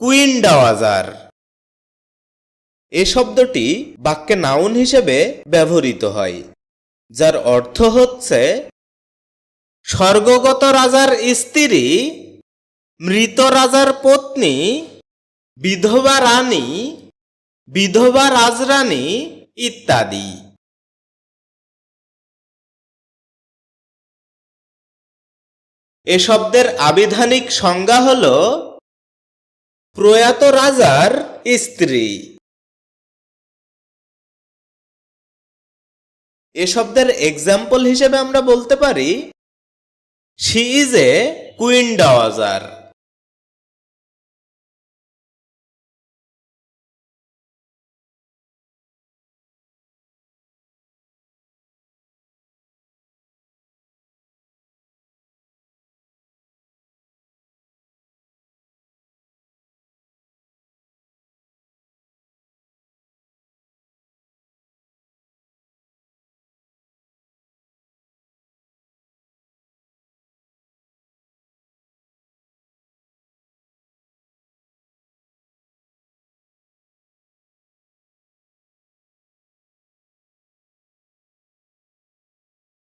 Queen ডাওয়াজার। এ শব্দটি বাক্যে noun হিসেবে ব্যবহৃত হয়, যার অর্থ হচ্ছে, স্বর্গগত রাজার স্ত্রী, মৃত রাজার পত্নী, বিধবা রানী, বিধবা রাজরানী ইত্যাদি। এ শব্দের আবিধানিক সংজ্ঞা হল প্রয়াত রাজার স্ত্রী। এ শব্দের এক্সাম্পল হিসেবে আমরা বলতে পারি she is a queen dowager